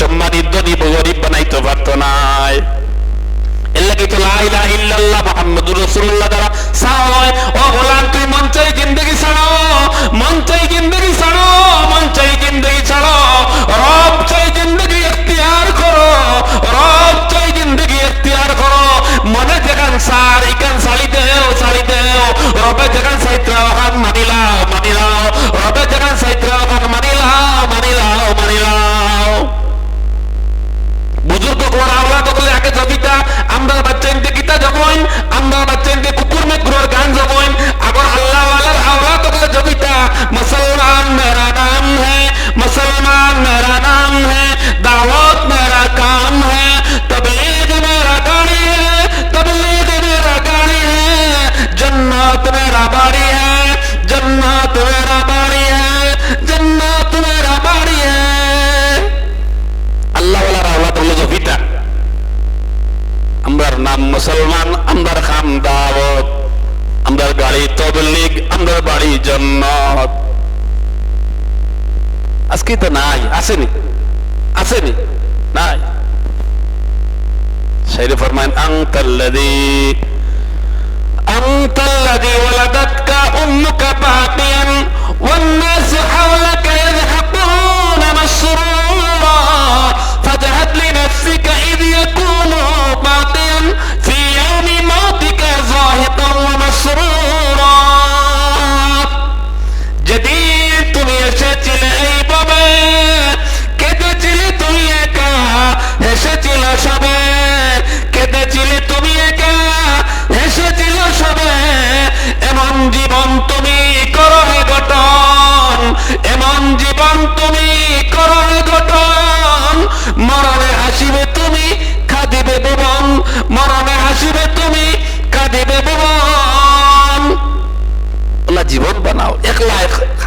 সম্মানী গরিব গরিব বানাইতে পারতো নাই। মন চাই জিন্দেগি ছাড়ো মন জিন্দেগি ছাড়ো বুজুর্গ কোন আওলা তকলে আগে জবিতা আমরা বাচ্চা ইনতে গীতা জবইন আমরা বাচ্চা ইনতে কুকুর মে গুরুর গান জবইন আগর আল্লাহ ওয়ালার আওলা তকলে জবিতা মুসলমান মেরা নাম है मुसलमान मेरा नाम है दावत मेरा काम है तबलीग मेरा गाड़ी है तबलीग मेरा गाड़ी है जन्नत मेरा बाड़ी তবলিগ আমরা বাড়ি জান্নাত আজকে তো নাই আসেনি আসেনি নাই সাইরে ফরমান আংতাল্লাদি আংতাল্লাদি ওয়ালাদাতকা উম্মুক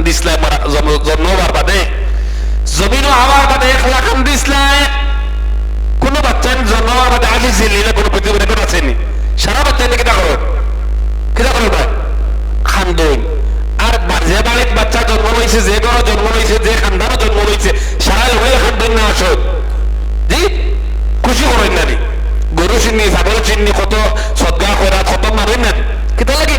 খান দিসলাই জন্মবার বাদে। জমিনও হওয়ার বাদে একলা খান দিসলাই কোন বাচ্চা জন্মবার বাদে আজি জিলিলে কোনো পৃথিবী রেকর্ড আছেনি সারা বাচ্চা কেটা করো কেটা করো ভাই খান্দন। আর যে বাড়ির বাচ্চা জন্ম হয়েছে যে ঘর জন্ম হয়েছে যে খানদানও জন্ম হয়েছে সারা হয়ে খান্দন না আসো জি? খুশি করেন না নি। গরু চিনি ছাগল চিনি কত সদ্গা করা কত মারেন না কেটা লাগে?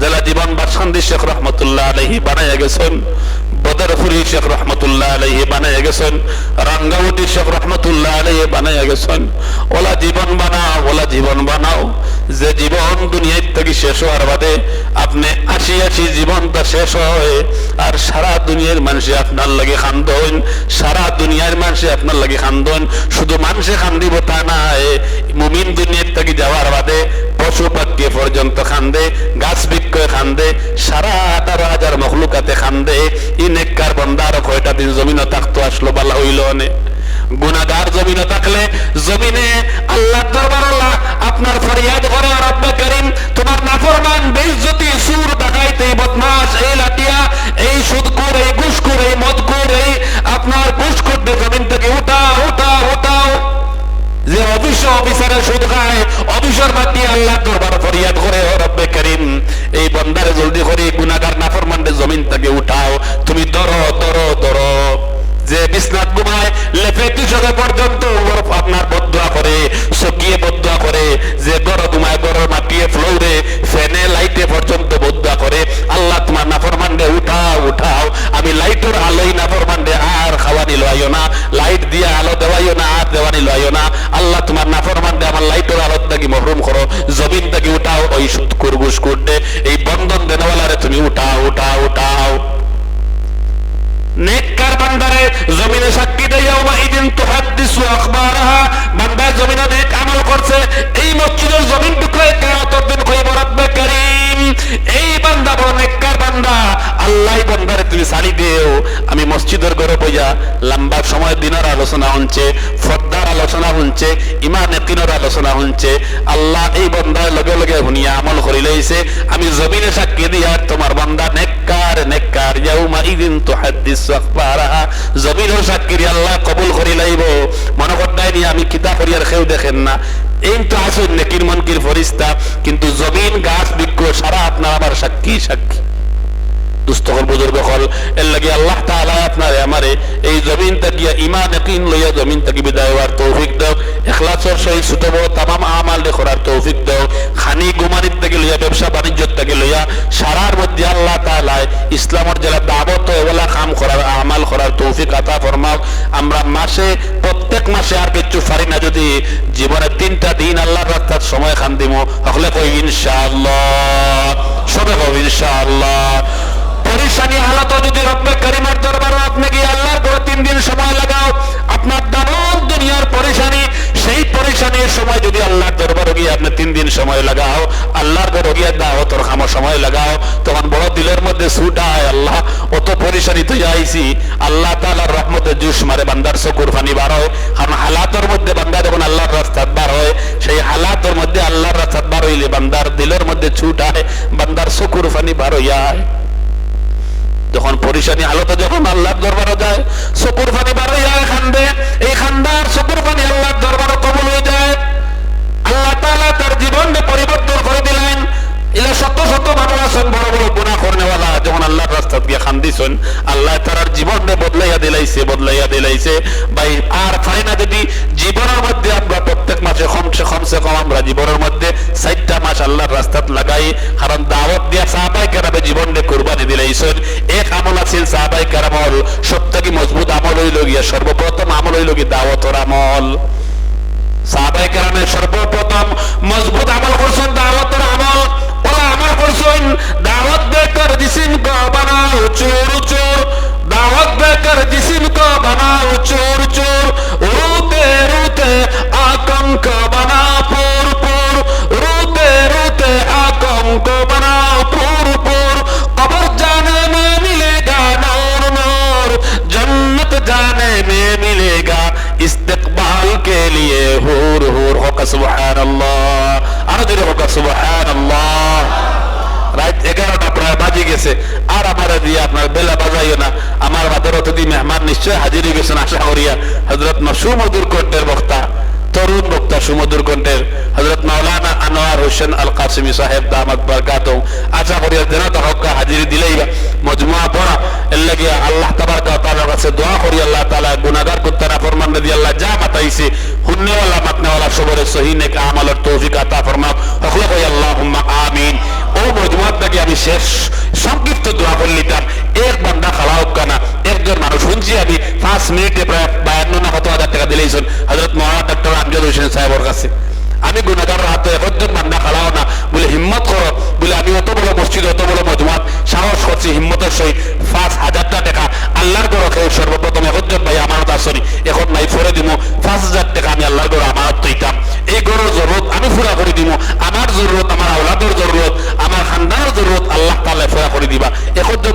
জেলা জীবন বাসন্দি শেখ রহমতুল্লাহ আলহি বানাইয়া গেছেন। বদরপুরি শেখ রহমতুল্লাহ আলহি বানাইয়া গেছেন। রাঙ্গাউটি শেখ রহমতুল্লাহ আলহি বানাইয়া গেছেন। ওলা জীবন বানাও, ওলা জীবন বানাও। যে জীবন দুনিয়ার থেকে শেষ হওয়ার বাদে আপনি আশি আশি জীবনটা শেষ হয় আর সারা দুনিয়ার মানুষে আপনার লাগে খান্দ হইন। সারা দুনিয়ার মানুষে আপনার লাগে খান্দন শুধু মানুষে খান্দিব তা নাই মুমিন দুনিয়ার থেকে যাওয়ার বাদে পশু পাখি পর্যন্ত খান্দে, গাছ বৃক্ষ খান্দে সারা আঠারো হাজার মখলুকাতে খান্দে ই নেককার বন্দার কয়টা দিন জমিন থাকতো, আসলো বালা হইল অনেক গুনাগার জমিনে থাকলে জমিনে আল্লাহ দরবার আপনার ফরিয়াদ করে রব্বে করিম, তোমার নাফরমান বেইজ্জতি সুর ডাকাইতে এই বদমাশ, এই লাটিয়া এই সুদকুর, এই ঘুষখোর এই মদকুর, এই আপনার ঘুষখোর জমিন থেকে উঠাও উঠাও উঠাও। যে অফিস অফিসারে সুদ খায় অফিসার বাদ আল্লাহ দরবার ফরিয়াদ করে, ও জমিন থেকে উঠাও। তুমি ধরো ধরো যে বিছনাত ঘুমায়, লেপে তুষকে পর্যন্ত আপনার বদুয়া করে, সকিয়ে বদুয়া করে। যে কুরগুস করতে, এই বন্ধন দেনওয়ালারে তুমি উঠাও উঠাও উঠাও। নেককার বান্দারে, জমিনে সাক্ষী দেয় ইয়াউমা ইদিন তুহাদ্দিসু আখবারাহা। বান্দা জমিনে নেক আমল করছে, এই মসজিদের জমিন টুকরায় কিয়ামতের দিন কইব রাখবে করিম এই বান্দা বড় নেককার তুমি সারি দিয়েও আমি মসজিদের ঘরে বইয়া লম্বা সময় দিনের আলোচনা হচ্ছে ফর্দার আলোচনা শুনছে ইমান একিনের আলোচনা শুনছে আল্লাহ এই বন্ধার লগে লগে শুনিয়া আমল করি লইছে। আমি জমিনে সাক্ষী দিয়া তোমার বন্দা নেককার নেককার জমিনের সাক্ষী আল্লাহ কবুল করি লাইব। মনে করতাই আমি কিতা করি আর কেউ দেখেন না। এই তো আসুন নেকির মনকির ফরিস্তা, কিন্তু জমিন গাছ বৃক্ষ সারা আপনার আমার সাক্ষী সাক্ষী। দুস্থকল বুজুর্গ হল। এর লাগে আল্লাহ তাআলা আপনারে, আমারে এই জমিন তাকিয়া ইমান ইয়াকিন লইয়া জমিন তাকি বিদায় হওয়ার তৌফিক দাও। ইখলাসের সহিত ছোট বড় তামাম আমাল করার তৌফিক দাও। খানি গুমানির থেকে লইয়া, ব্যবসা বাণিজ্য থেকে লইয়া, সারার মধ্যে আল্লাহ তাআলা ইসলামের জেলা দাবত এগুলা কাম করার, আমাল করার তৌফিক আতা ফরমাও। আমরা মাসে, প্রত্যেক মাসে আর কিছু পারি না, যদি জীবনের তিনটা দিন আল্লাহর রাস্তার সময় খান দিমো, তাহলে কই ইনশাআল্লাহ? সবে কই ইনশাআল্লাহ। পরিশানি হালত যদি রব্বে করিমার দরবারে আপনি গিয়ে আল্লাহর করে তিন দিন সময় লাগাও, আপনার দানব দুনিয়ার পরিশানি, সেই পরিশানির সময় যদি আল্লাহর দরবারে গিয়ে আপনি তিন দিন সময় লাগাও, আল্লাহর ঘরে গিয়ে দাও তোর খামো সময় লাগাও, তখন বড় দিলের মধ্যে ছুটায় আল্লাহ, অত পরিশানি তো যাইছি আল্লাহ তাআলার রহমতে জুস মারে বান্দার চকুর পানি বার হয়, কারণ হালাতের মধ্যে বান্দা যখন আল্লাহর রাস্তাত বার হয়, সেই হালাতের মধ্যে আল্লাহর রাস্তাত বার হইলে বান্দার দিলের মধ্যে ছুটায় বান্দার চকুর পানি বার হইয়ায় যখন পরিশানি হালতে যখন আল্লাহর দরবারে যায় চকুর পানি হয়ে যায় খান্দে এই খান্দার চকুর পানি আল্লাহর দরবারে কবল হয়ে যায়। আল্লাহ তাআলা তার জীবনকে পরিবর্তন করে দিলেন এলা শত শত আছেন বড় বড় গুণা যখন আল্লাহর রাস্তা দিয়ে খান্দিছেন, আল্লাহ বদলাইয়া দিলাইছে বদলাইয়া দিলাইছে। ভাই, আর পাই না যদি জীবনের মধ্যে আমরা প্রত্যেক মাসে কমসে কমসে কম আমরা জীবনের মধ্যে চারটা মাস আল্লাহর রাস্তাত লাগাই, কারণ দাওয়াত দিয়া সাহাবাই কেরামে জীবনকে কুরবানি দিলাইছেন। এক আমল আছিল সাহাবাই কারামল সবথেকে মজবুত আমল হইল গিয়া সর্বপ্রথম আমল হইল গিয়া দাওয়াতর আমল। সাহাবাই কারামে সর্বপ্রথম মজবুত আমল করছেন দাওয়াতের আমল। ওরা আমল করছেন, দাওয়াত বেকার দিছেন গবানা চোর চোর। দাওয়াত বেকার হোক সুবাহান আরও জোরে হোক সুবাহান রাত এগারোটা প্রায় বাজে গেছে। আর আমার দিয়ে আপনার বেলা বাজাইও না। আমার বাদর অতিথি মেহমান নিশ্চয় হাজির গেছেন আশা করিয়া। হজরত সুমধুর কণ্ঠের বক্তা, তরুণ বক্তা সুমধুর কণ্ঠের। হজরত মাওলানা আনোয়ার হোসেন আল কাসিমি সাহেব দামাত বারকাত আশা জেনাত হক্কা হাজির দিলেই মজমুয়া পড়া। এর লাগে আল্লাহ তাবারকা তাআলার কাছে দোয়া করি, আল্লাহ তাআলা গুনাহগার কুত্তারা ফরমান নদী আল্লাহ যা মাতাইছে, হুন্নেওয়ালা, মাতনেওয়ালা, সবরে সহি, নেক আমালের তৌফিক আতা ফরমাও। হকলে কই আল্লাহুম্মা আমিন। ও মজমুয়াত থেকে আমি শেষ সংক্ষিপ্ত দোয়া করলিতাম এক বান্দা খালা হোক না, একজন মানুষ। শুনছি আমি পাঁচ মিনিটে প্রায় বায়ান্ন না কত হাজার টাকা দিলেইছেন হজরত মহান ডক্টর আমজাদ হোসেন সাহেবের কাছে। আমি গুণাগার হাতে একজন বান্দা খালাও না। বলে, হিম্মত করো। বলে, আমি অত বড় মসজিদ, অত বড় মজমাত, সাহস করছি, হিম্মতের সহিত পাঁচ হাজারটা টাকা, আল্লাহর গড় খেয়ে সর্বপ্রথম একজন ভাই আমানত আসনি এখন নাই ফরে দিব পাঁচ হাজার টাকা আমি আল্লাহর গড় আমানত তৈতাম এই গড়ের জরুরত আমি পুরা করে দিব আমার জরুরত, আমার আওলাদের জরুরত, আমার খানদানের জরুরত আল্লাহ তাআলা পুরা করে দিবা। একজন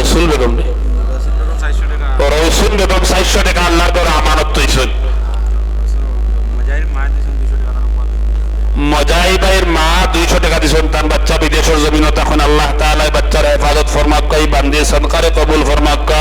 রসুল বেগম রে। রসুল বেগম চারশো টাকা আল্লাহ গড় আমানত তৈছেন মজাই ভাইয়ের মা দুইশো টাকা দিয়েছেন তার বাচ্চা বিদেশের জমিন তখন আল্লাহ তাআলা বাচ্চার হেফাজত ফরমাক্কা এই বান্দিয়ে সদকারে কবুল ফরমাক্কা